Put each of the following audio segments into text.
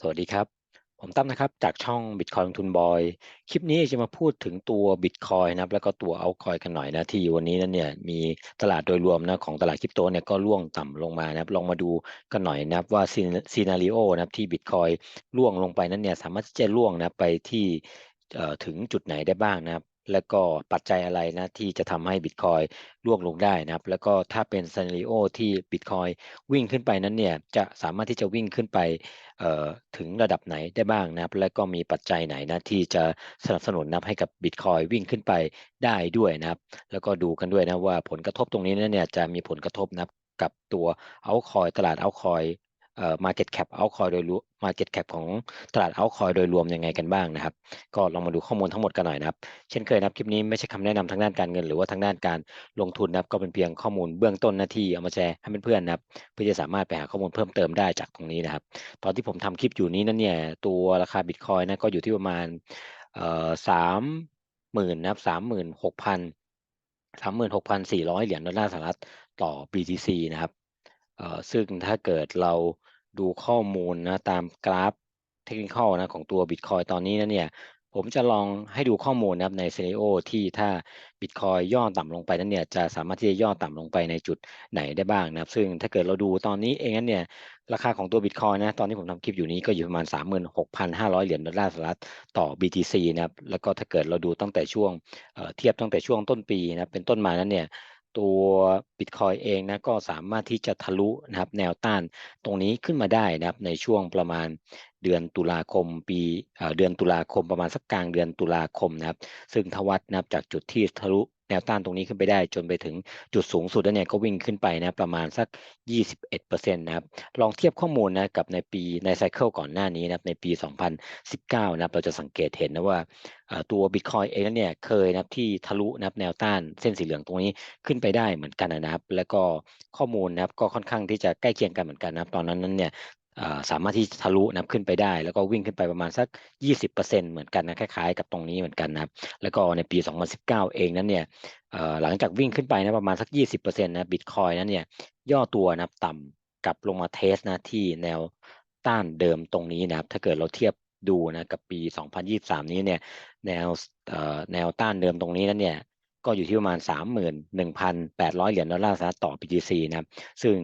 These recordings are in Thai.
สวัสดีครับ ผมตั้มนะครับ จากช่อง Bitcoin ลงทุนบอย คลิปนี้จะมาพูดถึงตัว Bitcoin นะครับ แล้วก็ตัว Altcoin กันหน่อยนะ ที่วันนี้นั้นเนี่ยมีตลาดโดยรวมนะของตลาดคริปโตเนี่ยก็ร่วงต่ำลงมานะครับ ลองมาดูกันหน่อยนะครับว่าซีนารีโอนะครับที่ Bitcoin ร่วงลงไปนั้นเนี่ยสามารถที่จะร่วงนะไปที่ถึงจุดไหนได้บ้างนะครับ แล้วก็ปัจจัยอะไรนะที่จะทำให้บิตคอยร่วงลงได้นะครับ แล้วก็ถ้าเป็นซีนารีโอที่บิตคอยวิ่งขึ้นไปนั้นเนี่ยจะสามารถที่จะวิ่งขึ้นไปถึงระดับไหนได้บ้างนะครับ และก็มีปัจจัยไหนนะที่จะสนับสนุนนับให้กับบิตคอยวิ่งขึ้นไปได้ด้วยนะครับ แล้วก็ดูกันด้วยนะว่าผลกระทบตรงนี้นั้นเนี่ยจะมีผลกระทบนะกับตัวเอาคอยตลาดเอาคอย เอ่อ market cap altcoin โดยรวม market cap ของตลาด altcoin โดยรวมยังไงกันบ้างนะครับ ก็ลองมาดูข้อมูลทั้งหมดกันหน่อยนะครับ เช่นเคยนะครับคลิปนี้ไม่ใช่คำแนะนำทางด้านการเงิน หรือว่าทางด้านการลงทุนนะครับก็เป็นเพียงข้อมูลเบื้องต้นหน้าที่เอามาแชร์ให้เพื่อนๆนะครับเพื่อจะสามารถไปหาข้อมูลเพิ่มเติมได้จากตรงนี้นะครับ ตอนที่ผมทำคลิปอยู่นี้นั้นเนี่ยตัวราคาบิตคอยนะก็อยู่ที่ประมาณเอ่อสามหมื่นนะครับสามหมื่นหกพันสามหมื่นหกพันสี่ร้อยเหรียญดอลลาร์สหรัฐต่อ BTC นะครับ ซึ่งถ้าเกิดเราดูข้อมูลนะตามกราฟเทคนิคนะของตัว Bitcoin ตอนนี้นะเนี่ยผมจะลองให้ดูข้อมูลนะครับในซีนโอที่ถ้า Bitcoin ย่อต่ำลงไปนั้นเนี่ยจะสามารถที่จะย่อต่ำลงไปในจุดไหนได้บ้างนะครับ ซึ่งถ้าเกิดเราดูตอนนี้เองนั้นเนี่ยราคาของตัว Bitcoin นะตอนที่ผมทำคลิปอยู่นี้ก็อยู่ประมาณ 36,500 เหรียญดอลลาร์สหรัฐต่อ BTC นะครับแล้วก็ถ้าเกิดเราดูตั้งแต่ช่วงเทียบตั้งแต่ช่วงต้นปีนะเป็นต้นมานั้นเนี่ย ตัว Bitcoin เองนะก็สามารถที่จะทะลุนะครับแนวต้านตรงนี้ขึ้นมาได้นะครับในช่วงประมาณเดือนตุลาคมปีเดือนตุลาคมประมาณสักกลางเดือนตุลาคมนะครับ ซึ่งทวัดนะครับจากจุดที่ทะลุ แนวต้านตรงนี้ขึ้นไปได้จนไปถึงจุดสูงสุดแล้วเนี่ยก็วิ่งขึ้นไปนะประมาณสัก 21%นะครับลองเทียบข้อมูลนะกับในปีในไซเคิลก่อนหน้านี้นะในปี 2019นะครับเราจะสังเกตเห็นนะว่าตัว Bitcoin เองเนี่ยเคยนะที่ทะลุนะแนวต้านเส้นสีเหลืองตรงนี้ขึ้นไปได้เหมือนกันนะครับ แล้วก็ข้อมูลนะครับก็ค่อนข้างที่จะใกล้เคียงกันเหมือนกันนะครับตอนนั้นนั้นเนี่ย สามารถที่ทะลุนะขึ้นไปได้ แล้วก็วิ่งขึ้นไปประมาณสัก 20%เหมือนกันนะคล้ายๆ กับตรงนี้เหมือนกันนะครับแล้วก็ในปี 2019 เองนั้นเนี่ยหลังจากวิ่งขึ้นไปนะประมาณสัก 20%นะบิตคอยนั้นเนี่ยย่อตัวนะต่ำกลับลงมาเทสนะที่แนวต้านเดิมตรงนี้นะครับถ้าเกิดเราเทียบดูนะกับปี 2023 นี้เนี่ยแนวแนวต้านเดิมตรงนี้นั้นเนี่ยก็อยู่ที่ประมาณ 31,800 เหรียญดอลลาร์สหรัฐต่อ BTC นะครับ ซึ่ง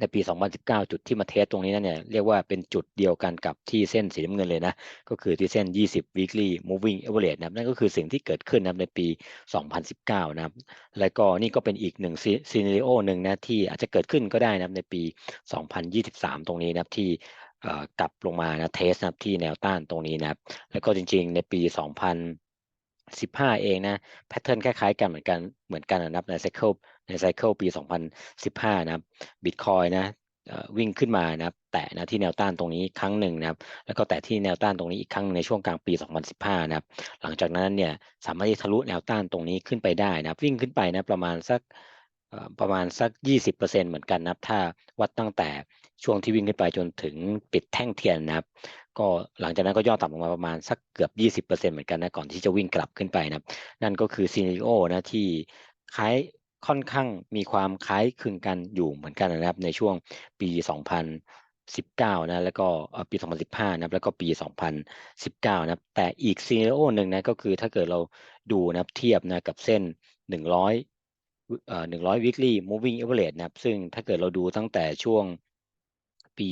ในปี 2019 จุดที่มาเทสตรงนี้นั่นเนี่ยเรียกว่าเป็นจุดเดียวกันกับที่เส้นสีน้ำเงินเลยนะ ก็คือที่เส้น 20 weekly moving average นะครับนั่นก็คือสิ่งที่เกิดขึ้นนะในปี 2019 นะครับ แล้วก็นี่ก็เป็นอีกหนึ่งซีนารีโอหนึ่งนะที่อาจจะเกิดขึ้นก็ได้นะในปี 2023 ตรงนี้นะครับที่กลับลงมานะเทสนะครับที่แนวต้านตรงนี้นะครับ แล้วก็จริงๆ ในปี 2015 เองนะแพทเทิร์นคล้ายๆกันเหมือนกันเหมือนกันนะครับในไซเคิล ในไซเคิลปี 2015 นะครับบิตคอยนะวิ่งขึ้นมานะครับ แตะนะที่แนวต้านตรงนี้ครั้งหนึ่งนะครับ แล้วก็แตะที่แนวต้านตรงนี้อีกครั้งในช่วงกลางปี 2015 นะครับ หลังจากนั้นเนี่ยสามารถที่ทะลุแนวต้านตรงนี้ขึ้นไปได้นะครับ วิ่งขึ้นไปนะประมาณสักประมาณสัก 20%เหมือนกันนะครับ ถ้าวัดตั้งแต่ช่วงที่วิ่งขึ้นไปจนถึงปิดแท่งเทียนนะครับ ก็หลังจากนั้นก็ย่อต่ำลงมาประมาณสักเกือบ 20%เหมือนกันนะก่อนที่จะวิ่งกลับขึ้นไปนะครับ นั่นก็คือซีนิโอนะที่คล้าย ค่อนข้างมีความคล้ายคลึงกันอยู่เหมือนกันนะครับในช่วงปี 2019 นะแล้วก็ปี 2015 นะแล้วก็ปี 2019 นะแต่อีกซีเนโอหนึ่งนะก็คือถ้าเกิดเราดูนะเทียบนะกับเส้น 100เอ่อ100 weekly moving average นะครับซึ่งถ้าเกิดเราดูตั้งแต่ช่วงปี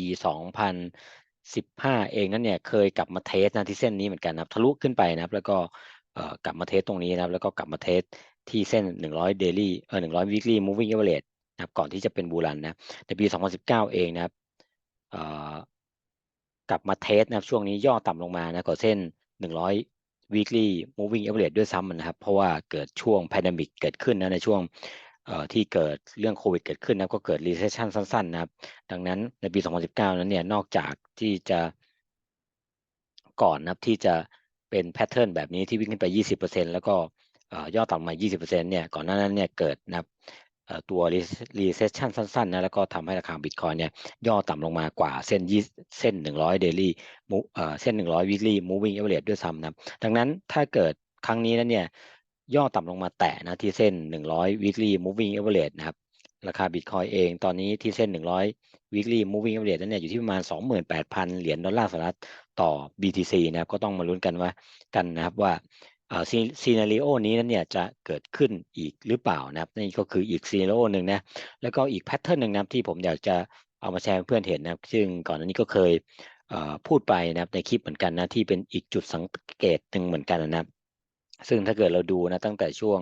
2015 เองนั้นเนี่ยเคยกลับมาเทสนะที่เส้นนี้เหมือนกันนะทะลุขึ้นไปนะครับ แล้วก็กลับมาเทสตรงนี้นะครับ แล้วก็กลับมาเทส ที่เส้น 100 daily เออ100 weekly moving average นะครับก่อนที่จะเป็นบูรันนะในปี 2019 เองนะครับกลับมาเทสนะครับช่วงนี้ย่อต่ำลงมานะก่อเส้น 100 weekly moving average ด้วยซ้ำนะครับ เพราะว่าเกิดช่วง pandemic เกิดขึ้นนะในช่วงที่เกิดเรื่องโควิดเกิดขึ้นนะก็เกิด recession สั้นๆ นะครับ ดังนั้นในปี 2019 นั้นเนี่ยนอกจากที่จะก่อนนะครับที่จะเป็นแพทเทิร์นแบบนี้ที่วิ่งขึ้นไป 20%แล้วก็ ย่อต่ำมา 20%เนี่ย ก่อนหน้านั้นเนี่ยเกิดนะครับตัว recession สั้นๆนะแล้วก็ทำให้ราคาบิตคอยเนี่ยย่อต่ำลงมากว่าเส้นยี่เส้น 100 daily เส้น 100 weekly moving average ด้วยซ้ำนะดังนั้นถ้าเกิดครั้งนี้นั้นเนี่ยย่อต่ำลงมาแตะนะที่เส้น 100 weekly moving average นะครับราคาบิตคอยเองตอนนี้ที่เส้น 100 weekly moving average นั้นเนี่ยอยู่ที่ประมาณ 28,000 เหรียญดอลลาร์สหรัฐต่อ BTC นะครับก็ต้องมาลุ้นกันว่ากันนะครับว่า ซีนารีโอนี้นั้นเนี่ยจะเกิดขึ้นอีกหรือเปล่านะครับนี่ก็คืออีกซีนารีโอหนึ่งนะแล้วก็อีกแพทเทิร์นหนึ่งนะที่ผมอยากจะเอามาแชร์เพื่อนเห็นนะครับ ซึ่งก่อนหน้านี้ก็เคยพูดไปนะครับในคลิปเหมือนกันนะที่เป็นอีกจุดสังเกตหนึ่งเหมือนกันนะครับซึ่งถ้าเกิดเราดูนะตั้งแต่ช่วง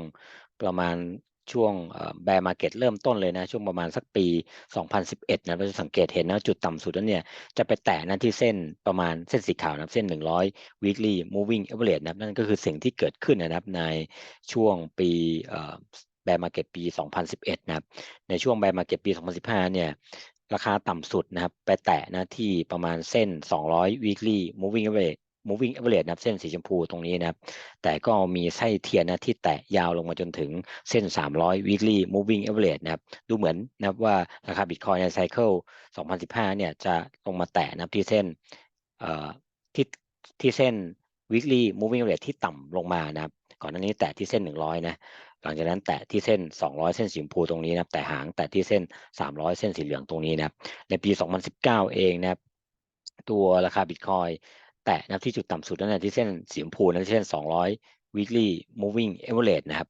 ประมาณ ช่วงแบร์มาเก็ตเริ่มต้นเลยนะ ช่วงประมาณสักปี 2011 นะเราจะสังเกตเห็นนะจุดต่ำสุดนั้นเนี่ย จะไปแตะนะที่เส้นประมาณเส้นสีขาวนะเส้น 100 weekly moving average นะนั่นก็คือสิ่งที่เกิดขึ้นนะครับในช่วงปีแบร์มาเก็ตปี 2011 นะครับ ในช่วงแบร์มาเก็ตปี 2015 เนี่ยราคาต่ำสุดนะครับ ไปแตะนะที่ประมาณเส้น 200 weekly moving average moving average นะครับเส้นสีชมพูตรงนี้นะครับ แต่ก็มีไส้เทียนนะที่แตะยาวลงมาจนถึงเส้น 300 weekly moving average นะครับ ดูเหมือนนะครับว่าราคาบิตคอยในไซเคิล2015 เนี่ยจะลงมาแตะนะครับที่เส้นที่ที่เส้น weekly moving average ที่ต่ำลงมานะครับ ก่อนหน้านี้แตะที่เส้น 100 นะหลังจากนั้นแตะที่เส้น 200 เส้นสีชมพูตรงนี้นะครับ แต่หางแตะที่เส้น 300 เส้นสีเหลืองตรงนี้นะครับ ในปี 2019 เองนะครับ ตัวราคาบิตคอย แตะนะที่จุดต่ำสุดนั่นแหละที่เส้นสีชมพูนั่นที่เส้น 200 weekly moving average นะครับ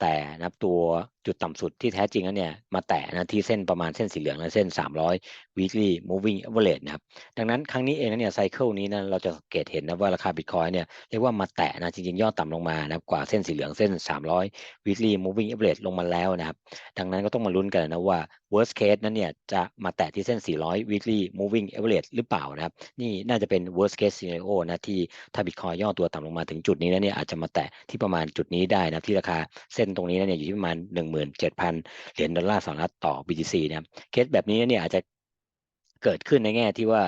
แต่นะตัว จุดต่ำสุดที่แท้จริงแล้วเนี่ยมาแตะนะที่เส้นประมาณเส้นสีเหลืองและเส้น 300 weekly moving average นะครับดังนั้นครั้งนี้เองนะเนี่ยไซเคิลนี้นะเราจะสังเกตเห็นนะว่าราคาบิตคอยเนี่ยเรียกว่ามาแตะนะจริงๆย่อต่ำลงมานะกว่าเส้นสีเหลืองเส้น 300 weekly moving average ลงมาแล้วนะครับดังนั้นก็ต้องมาลุ้นกันนะว่า worst case นั้นเนี่ยจะมาแตะที่เส้น 400 weekly moving average หรือเปล่านะครับนี่น่าจะเป็น worst case scenario นะที่ถ้าบิตคอยย่อตัวต่ำลงมาถึงจุดนี้นะเนี่ยอาจจะมาแตะที่ประมาณจุดนี้ได้นะที่ราคาเส้นตรงนี้นะเนี่ยอยู่ที่ประมาณ17,000 เหรียญดอลลาร์สหรัฐต่อ BTC นะครับเคสแบบนี้เนี่ยอาจจะเกิดขึ้นในแง่ที่ว่า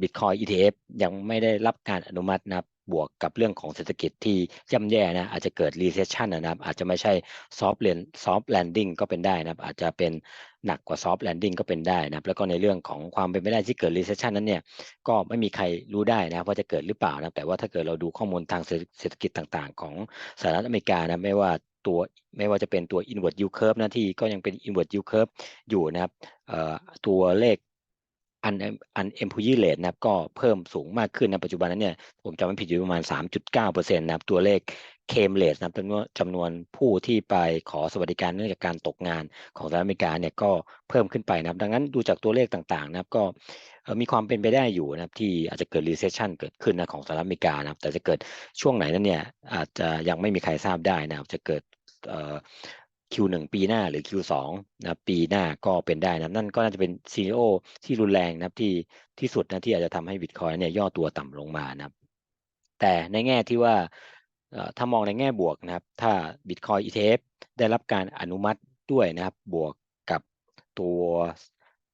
บิตคอย ETF ยังไม่ได้รับการอนุมัตินะครับบวกกับเรื่องของเศรษฐกิจที่ย่ำแย่นะอาจจะเกิด recession นะครับอาจจะไม่ใช่ soft land soft landing ก็เป็นได้นะครับอาจจะเป็นหนักกว่า soft landing ก็เป็นได้นะครับแล้วก็ในเรื่องของความเป็นไปได้ที่เกิด recession นั้นเนี่ยก็ไม่มีใครรู้ได้นะว่าจะเกิดหรือเปล่านะแต่ว่าถ้าเกิดเราดูข้อมูลทางเศรษฐกิจต่างๆ ของสหรัฐอเมริกานะไม่ว่า ตัวไม่ว่าจะเป็นตัว inward yield curve นะที่ก็ยังเป็น inward yield curve อยู่นะครับตัวเลข un unemployee rate นะครับก็เพิ่มสูงมากขึ้นในปัจจุบันนั้นเนี่ยผมจำไม่ผิดอยู่ประมาณ 3.9%นะครับตัวเลขเคมเลสนะจำนวนจำนวนผู้ที่ไปขอสวัสดิการเนื่องจากการตกงานของสหรัฐอเมริกาเนี่ยก็เพิ่มขึ้นไปนะครับ ดังนั้นดูจากตัวเลขต่างๆ นะครับ ก็มีความเป็นไปได้อยู่นะครับที่อาจจะเกิด recession เกิดขึ้นนะของสหรัฐอเมริกานะครับ แต่จะเกิดช่วงไหนนั้นเนี่ยอาจจะยังไม่มีใครทราบได้นะครับ จะเกิด Q1 ปีหน้าหรือ Q2 นะปีหน้าก็เป็นได้นะนั่นก็น่าจะเป็นซีโอที่รุนแรงนะครับที่ที่สุดนะที่อาจจะทำให้บิตคอยเนี่ยย่อตัวต่ำลงมานะครับแต่ในแง่ที่ว่าถ้ามองในแง่บวกนะครับ ถ้า Bitcoin ETF ได้รับการอนุมัติด้วยนะครับ บวกกับตัว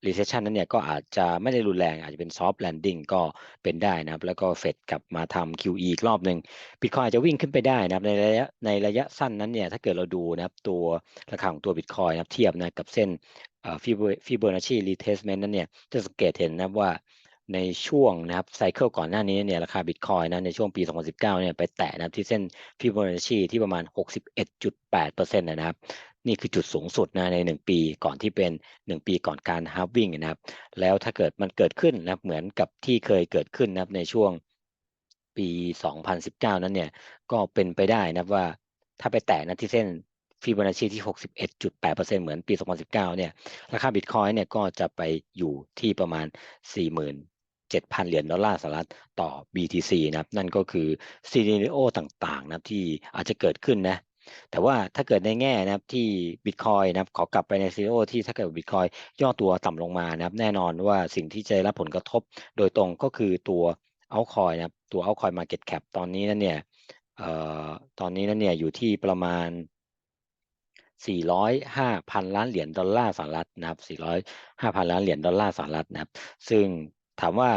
recession นั้นเนี่ยก็อาจจะไม่ได้รุนแรง อาจจะเป็น soft landing ก็เป็นได้นะครับ แล้วก็เฟดกลับมาทำ QE อีกรอบหนึ่ง Bitcoin อาจจะวิ่งขึ้นไปได้นะครับ ในระยะในระยะสั้นนั้นเนี่ยถ้าเกิดเราดูนะครับตัวราคาของตัว Bitcoin นะครับเทียบนะกับเส้น Fibonacci retracement นั้นเนี่ยจะสังเกตเห็นนะครับว่าในช่วงนะครับไซเคิลก่อนหน้านี้เนี่ยราคาบิตคอยนะในช่วงปี 2019เนี่ยไปแตะนะครับที่เส้นฟิโบนัชชีที่ประมาณ 61.8%นะครับ นี่คือจุดสูงสุดนะใน 1 ปีก่อนที่เป็น 1 ปีก่อนการฮาร์วิ่งนะครับ แล้วถ้าเกิดมันเกิดขึ้นนะเหมือนกับที่เคยเกิดขึ้นนะครับในช่วงปี 2019 นั้นเนี่ยก็เป็นไปได้นะว่าถ้าไปแตะนะที่เส้นฟิโบนัชชีที่ 61.8%เหมือนปี 2019 เนี่ยราคาบิตคอยเนี่ยก็จะไปอยู่ที่ประมาณ 40,000 7,000 เหรียญดอลลาร์สหรัฐต่อ BTC นะครับ นั่นก็คือซีนิโอต่างๆ นะครับที่อาจจะเกิดขึ้นนะ แต่ว่าถ้าเกิดในแง่นะครับที่บิตคอยนะครับขอกลับไปในซีโอที่ถ้าเกิดบิตคอยย่อตัวต่ำลงมานะครับ แน่นอนว่าสิ่งที่จะรับผลกระทบโดยตรงก็คือตัวเอาคอยนะครับตัวเอาคอยมาเก็ตแคปตอนนี้นั่นเนี่ยเอ่อตอนนี้นั่นเนี่ยอยู่ที่ประมาณ 405พันล้านเหรียญดอลลาร์สหรัฐนะครับ405พันล้านเหรียญดอลลาร์สหรัฐนะครับ ซึ่งถามว่า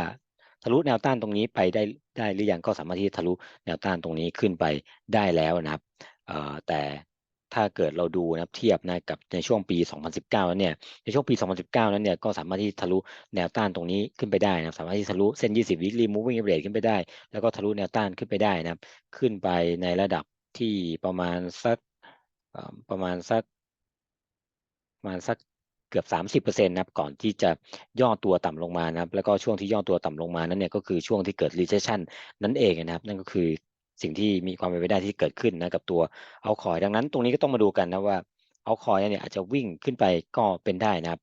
ทะลุแนวต้านตรงนี้ไปได้ได้หรือยังก็สามารถที่ทะลุแนวต้านตรงนี้ขึ้นไปได้แล้วนะครับ แต่ถ้าเกิดเราดูนะครับเทียบนะกับในช่วงปี 2019แล้วเนี่ยในช่วงปี 2019 นั้นเนี่ยก็สามารถที่ทะลุแนวต้านตรงนี้ขึ้นไปได้นะสามารถที่ทะลุเส้น 20 weekly moving average ขึ้นไปได้ แล้วก็ทะลุแนวต้านขึ้นไปได้นะครับ ขึ้นไปในระดับที่ประมาณสักประมาณสักประมาณสักเกือบ 30%นะครับก่อนที่จะย่อตัวต่ำลงมานะครับ แล้วก็ช่วงที่ย่อตัวต่ำลงมานั้นเนี่ยก็คือช่วงที่เกิด recession นั่นเองนะครับ นั่นก็คือ สิ่งที่มีความเป็นไปได้ที่เกิดขึ้นนะกับตัวเอาคอยดังนั้นตรงนี้ก็ต้องมาดูกันนะว่าเอาคอยเนี่ยอาจจะวิ่งขึ้นไปก็เป็นได้นะครับ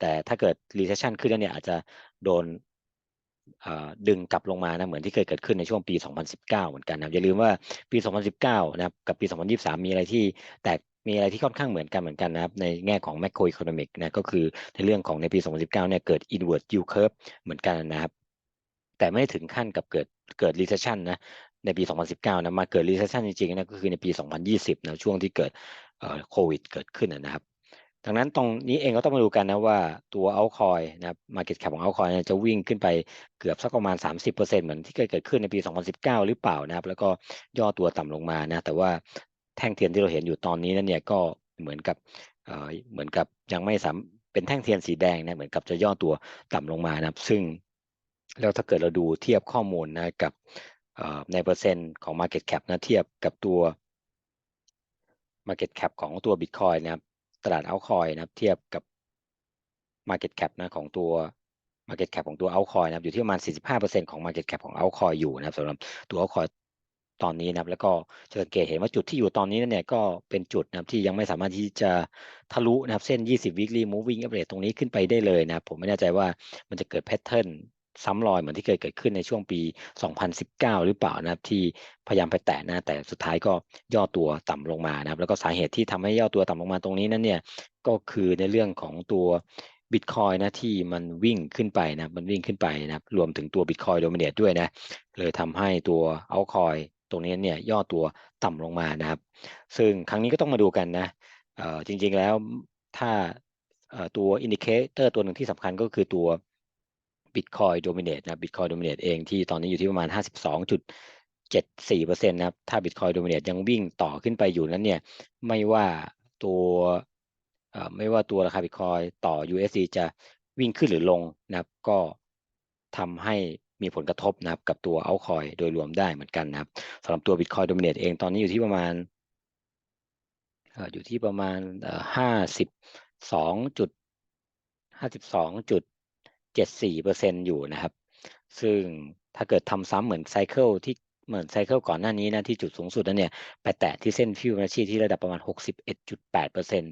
แต่ถ้าเกิด recession ขึ้นแล้วเนี่ยอาจจะโดนดึงกลับลงมานะเหมือนที่เคยเกิดขึ้นในช่วงปี 2019 เหมือนกันนะอย่าลืมว่าปี 2019 นะครับกับปี 2023 มีอะไรที่แตกมีอะไรที่ค่อนข้างเหมือนกันเหมือนกันนะครับในแง่ของ macro economic นะก็คือในเรื่องของในปี 2019 เนี่ยเกิด inward yield curve เหมือนกันนะครับ แต่ไม่ถึงขั้นกับเกิด เกิด recession นะในปี 2019 นะมาเกิด recession จริงๆนะก็คือในปี 2020 นะช่วงที่เกิดโควิด เกิดขึ้นนะครับดังนั้นตรงนี้เองก็ต้องมาดูกันนะว่าตัวเอาคอยนะครับ Market Cap ของเอาคอยจะวิ่งขึ้นไปเกือบสักประมาณ 30%เหมือนที่เคยเกิดขึ้นในปี 2019 หรือเปล่านะครับ แล้วก็ย่อตัวต่ำลงมานะ แต่ว่าแท่งเทียนที่เราเห็นอยู่ตอนนี้นั่นเนี่ยก็เหมือนกับเเหมือนกับยังไม่สามเป็นแท่งเทียนสีแดงนะเหมือนกับจะย่อตัวต่ำลงมานะครับ ซึ่ง แล้วถ้าเกิดเราดูเทียบข้อมูลนะกับในเปอร์เซ็นต์ของ Market Cap นะเทียบกับตัว Market Cap ของตัว Bitcoin นะครับตลาดเอาคอยนะครับเทียบกับ Market Cap นะของตัว Market Cap ของตัวเอาคอยนะครับอยู่ที่ประมาณ 45%ของ Market Cap ของเอาคอยอยู่นะครับสำหรับตัวเอาคอยตอนนี้นะครับแล้วก็จะสังเกตเห็นว่าจุดที่อยู่ตอนนี้นั่นเนี่ยก็เป็นจุดนะครับที่ยังไม่สามารถที่จะทะลุนะครับเส้น 20 weekly moving average ตรงนี้ขึ้นไปได้เลยนะครับผมไม่แน่ใจว่ามันจะเกิดแพทเทิร์น ซ้ำรอยเหมือนที่เคยเกิดขึ้นในช่วงปี 2019 หรือเปล่านะครับ ที่พยายามไปแตะนะแต่สุดท้ายก็ย่อตัวต่ำลงมานะครับ แล้วก็สาเหตุที่ทำให้ย่อตัวต่ำลงมาตรงนี้นั้นเนี่ยก็คือในเรื่องของตัวบิตคอยนะที่มันวิ่งขึ้นไปนะมันวิ่งขึ้นไปนะรวมถึงตัวบิตคอยโดมิเนตด้วยนะเลยทำให้ตัวเอาคอยตรงนี้เนี่ยย่อตัวต่ำลงมานะครับ ซึ่งครั้งนี้ก็ต้องมาดูกันนะจริงๆแล้วถ้าตัวอินดิเคเตอร์ตัวหนึ่งที่สำคัญก็คือตัว Bitcoin Dominate นะ Bitcoin Dominate เองที่ตอนนี้อยู่ที่ประมาณ 52.74%นะครับ ถ้า Bitcoin Dominate ยังวิ่งต่อขึ้นไปอยู่นั้นเนี่ย ไม่ว่าตัวไม่ว่าตัวราคา Bitcoin ต่อ USD จะวิ่งขึ้นหรือลงนะครับ ก็ทำให้มีผลกระทบนะครับกับตัวเอาคอยโดยรวมได้เหมือนกันนะครับสำหรับตัว Bitcoin Dominate เองตอนนี้อยู่ที่ประมาณอยู่ที่ประมาณห้าสิบสองจุดห้าสิบสองจุด 74%อยู่นะครับ ซึ่งถ้าเกิดทำซ้ำเหมือนไซเคิลที่เหมือนไซเคิลก่อนหน้านี้นะที่จุดสูงสุดนั้นเนี่ยไปแตะที่เส้นฟิวนาชีที่ระดับประมาณ 61.8%น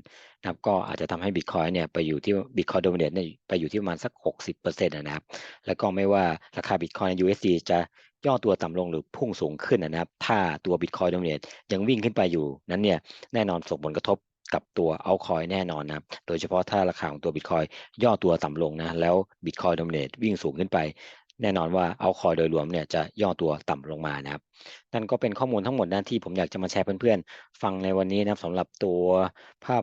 ะครับก็อาจจะทำให้บิตคอยเนี่ยไปอยู่ที่บิตคอยโดมิเนตเนี่ยไปอยู่ที่ประมาณสัก 60%นะครับ แล้วก็ไม่ว่าราคาบิตคอย USD จะย่อตัวต่ำลงหรือพุ่งสูงขึ้นนะครับ ถ้าตัวบิตคอยโดมิเนตยังวิ่งขึ้นไปอยู่นั้นเนี่ยแน่นอนส่งผลกระทบ กับตัวเอาคอยแน่นอนนะ โดยเฉพาะถ้าราคาของตัวบิตคอยย่อตัวต่ำลงนะ แล้วบิตคอยดอมเนตวิ่งสูงขึ้นไป แน่นอนว่าเอาคอยโดยรวมเนี่ยจะย่อตัวต่ำลงมานะครับ นั่นก็เป็นข้อมูลทั้งหมดนะที่ผมอยากจะมาแชร์เพื่อนๆ ฟังในวันนี้นะสำหรับตัวภาพ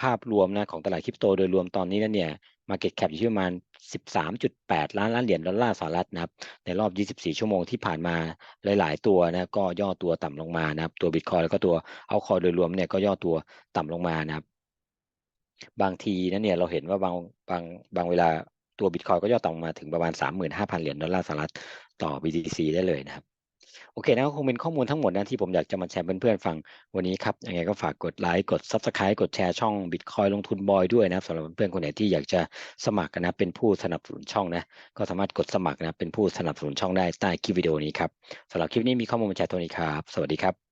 ภาพรวมนะของตลาดคริปโตโดยรวมตอนนี้นั่นเนี่ย Market Cap อยู่ที่ประมาณ 13.8 ล้านล้านเหรียญดอลลาร์สหรัฐนะครับ ในรอบ 24 ชั่วโมงที่ผ่านมาหลาย ๆ ตัวนะก็ย่อตัวต่ำลงมานะครับ ตัวบิตคอยแล้วก็ตัวเอาคอยโดยรวมเนี่ยก็ย่อตัวต่ำลงมานะครับ บางทีนั้นเนี่ยเราเห็นว่าบางบางบางเวลาตัวบิตคอยก็ย่อต่ำมาถึงประมาณ 35,000 เหรียญดอลลาร์สหรัฐต่อ BTC ได้เลยนะครับ โอเคนะคงเป็นข้อมูลทั้งหมดนะที่ผมอยากจะมาแชร์เพื่อนๆฟังวันนี้ครับยังไงก็ฝากกดไลค์กด Subscribe กดแชร์ช่อง Bitcoin ลงทุนบอยด้วยนะสำหรับเพื่อนๆคนไหนที่อยากจะสมัครนะเป็นผู้สนับสนุนช่องนะก็สามารถกดสมัครนะเป็นผู้สนับสนุนช่องได้ใต้คลิปวิดีโอนี้ครับสำหรับคลิปนี้มีข้อมูลมาแชร์ตัวนี้ครับ สวัสดีครับ